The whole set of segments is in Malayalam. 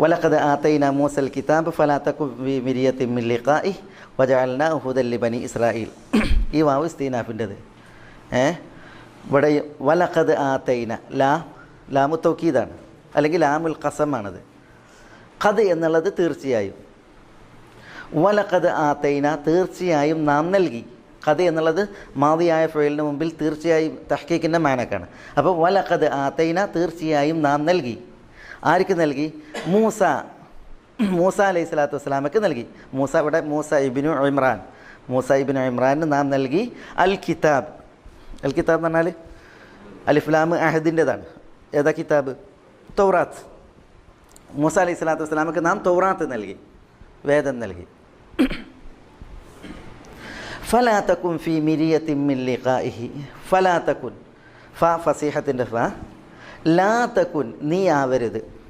വലഖദ് ആത്തൈന മൂസൽ കിതാബ് ഫലാത്തക്കു മിരിയത്തി മില്ലിഖായി വജാൽന ഹുദല്ലി ബനി ഇസ്രായേൽ ഈ വാവ് ഇസ്തീനാഫിന്റെത്. ഏ? ഇവിടെ വലഖദ് ആത്തൈന ലാ ലാമു തൗക്കീദാണ്. അല്ലെങ്കിൽ ലാമുൽ കസമാണത് കത് എന്നുള്ളത് തീർച്ചയായും. വലഖദ് ആത്തൈന തീർച്ചയായും നാം നൽകി. കഥ എന്നുള്ളത് മാതിയായ ഫെയിലിന് മുമ്പിൽ തീർച്ചയായും തഹ്ക്കീക്കിന്റെ മാനക്കാണ്. അപ്പോൾ വലക്കത് ആത്തൈന തീർച്ചയായും നാം നൽകി. ആർക്ക് നൽകി? മൂസ മൂസ അലൈഹി സ്വലാത്തു വസ്സലാമക്ക് നൽകി. മൂസ ഇവിടെ മൂസ ഇബിനു ഇമ്രാൻ. മൂസ ഇബിനു ഇമ്രാന് നാം നൽകി അൽ കിതാബ്. അൽ കിതാബ് എന്ന് പറഞ്ഞാൽ അലിഫ്ലാം അഹദിന്റെതാണ്. ഏതാ കിതാബ്? തൗറാത്ത്. മൂസ അലൈഹി സ്വലാത്തു വസ്സലാമക്ക് നാം തൗറാത്ത് നൽകി. വേദം നൽകി. ഫലാത്തക്കും ഫി മിരിയത്തിൻ ഫലാത്തക്കുൻ ഫ ഫസീഹത്തിന്റെ ഫ ലാത്തക്കുൻ നീ ആവരുത്.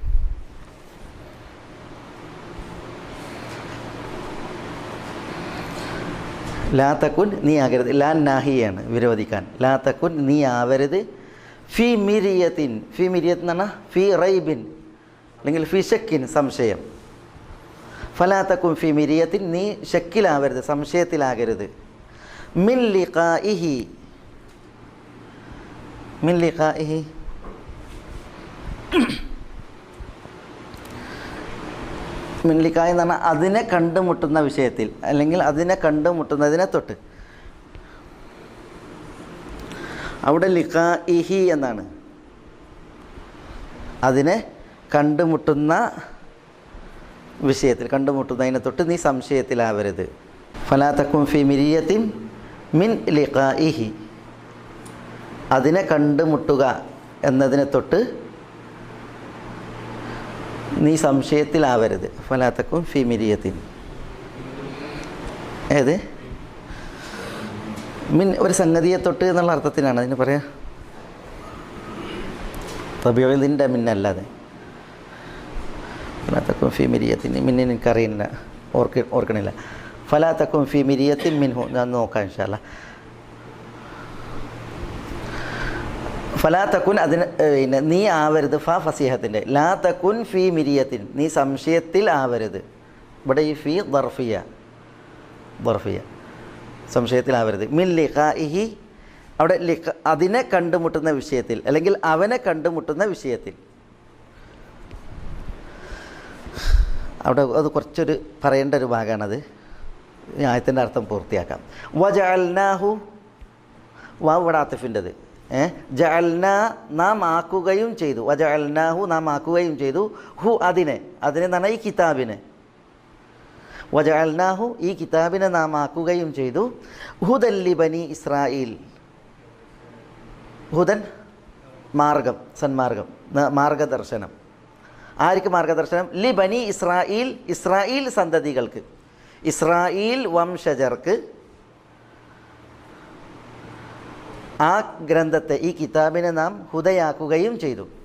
ലാത്തക്കുൻ നീ ആകരുത്. ലാൻ നാഹിയാണ് വിരോധിക്കാൻ. ലാത്തക്കുൻ നീ ആവരുത്. ഫി മിരിയത്തിൻ ഫി മിരിയത്ത് എന്ന് പറഞ്ഞാൽ ഫി റൈബിൻ അല്ലെങ്കിൽ ഫി ഷക്കിൻ സംശയം. ഫലാത്തക്കും ഫി മിരിയത്തിൻ നീ ഷക്കിലാവരുത് സംശയത്തിലാകരുത്. മിൻ ലിഖാഇഹി. മിൻ ലിഖാഇഹി. മിൻലിക്കായ എന്ന് പറഞ്ഞാൽ അതിനെ കണ്ടുമുട്ടുന്ന വിഷയത്തിൽ അല്ലെങ്കിൽ അതിനെ കണ്ടുമുട്ടുന്നതിനെ തൊട്ട്. അവിടെ ലിഖാ ഇഹി എന്നാണ്. അതിനെ കണ്ടുമുട്ടുന്ന വിഷയത്തിൽ കണ്ടുമുട്ടുന്നതിനെ തൊട്ട് നീ സംശയത്തിലാവരുത്. ഫലാത്തക്കും ഫി മിരിയത്തിൻ മിൻ ലിഖാ ഇഹി അതിനെ കണ്ടുമുട്ടുക എന്നതിനെ തൊട്ട് നീ സംശയത്തിലാവരുത്. ഫലാത്തക്കും ഫി മിരിയത്തിൻ. ഏത്? മിൻ ഒരു സംഗതിയെ തൊട്ട് എന്നുള്ള അർത്ഥത്തിനാണ്. അതിന് പറയാ. തബിയതിന്റെ മിന്നല്ലാതെ. ഫലാത്തക്കും ഫി മിന്നെ എനിക്കറിയില്ല. ഓർക്ക ഓർക്കണില്ല. ഫലാത്തക്കും ഫി മിരിയത്തിൻ മിൻഹു. ഞാൻ നോക്കാം ഇൻഷാല്ല ഫലാ അതിന് പിന്നെ നീ ആവരുത് ഫ ഫസീഹത്തിന്റെ ലാ തക്കുൻ ഫി മിരിയത്തിൻ. നീ സംശയത്തിൽ ആവരുത്. ഇവിടെ ഈ ഫി ദർഫിയ. ദർഫിയ. സംശയത്തിൽ സംശയത്തിലാവരുത് മിൻ ലിഖാഇഹി. അവിടെ ലിഖ അതിനെ കണ്ടുമുട്ടുന്ന വിഷയത്തിൽ അല്ലെങ്കിൽ അവനെ കണ്ടുമുട്ടുന്ന വിഷയത്തിൽ. അവിടെ അത് കുറച്ചൊരു പറയേണ്ട ഒരു ഭാഗമാണത്. ന്യായത്തിന്റെ അർത്ഥം പൂർത്തിയാക്കാം. വജഅൽനാഹു. വാവ് ഇവിടെ ആത്തിഫിന്റെത് ഏ ജഅൽന നാം ആക്കുകയും ചെയ്തു. വജഅൽനാഹു നാം ആക്കുകയും ചെയ്തു. ഹു അതിനെ അതിനെ എന്നാണ് ഈ കിതാബിനെ. വജഅൽനാഹു ഈ കിതാബിനെ നാം ആക്കുകയും ചെയ്തു. ഹുദല്ലി ബനി ഇസ്രായേൽ ഹുദൻ മാർഗം സന്മാർഗം മാർഗദർശനം. ആർക്ക് മാർഗദർശനം? ലി ബനി ഇസ്രായേൽ ഇസ്രായേൽ സന്തതികൾക്ക്. ഇസ്രായേൽ വംശജർക്ക്. ആ ഗ്രന്ഥത്തെ ഈ കിതാബിനെ നാം ഹുദയാക്കുകയും ചെയ്തു.